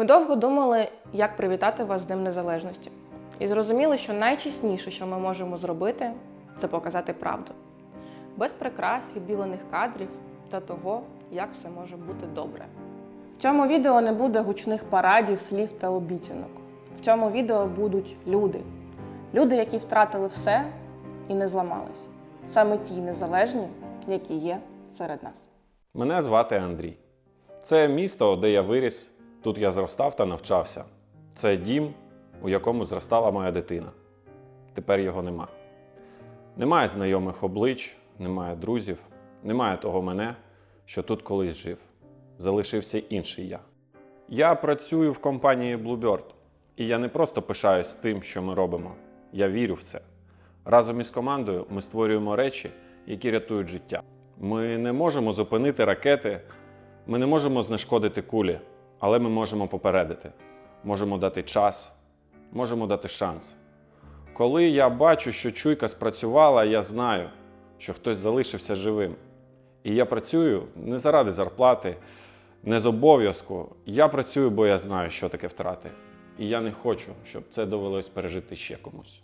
Ми довго думали, як привітати вас з Днем Незалежності, і зрозуміли, що найчесніше, що ми можемо зробити, це показати правду. Без прикрас, відбілених кадрів та того, як все може бути добре. В цьому відео не буде гучних парадів, слів та обіцянок. В цьому відео будуть люди. Люди, які втратили все і не зламались. Саме ті незалежні, які є серед нас. Мене звати Андрій. Це місто, де я виріс. Тут я зростав та навчався. Це дім, у якому зростала моя дитина. Тепер його нема. Немає знайомих облич, немає друзів, немає того мене, що тут колись жив. Залишився інший я. Я працюю в компанії Bluebird, і я не просто пишаюсь тим, що ми робимо. Я вірю в це. Разом із командою ми створюємо речі, які рятують життя. Ми не можемо зупинити ракети, ми не можемо знешкодити кулі, але ми можемо попередити, можемо дати час, можемо дати шанс. Коли я бачу, що чуйка спрацювала, я знаю, що хтось залишився живим. І я працюю не заради зарплати, не з обов'язку. Я працюю, бо я знаю, що таке втрати. І я не хочу, щоб це довелось пережити ще комусь.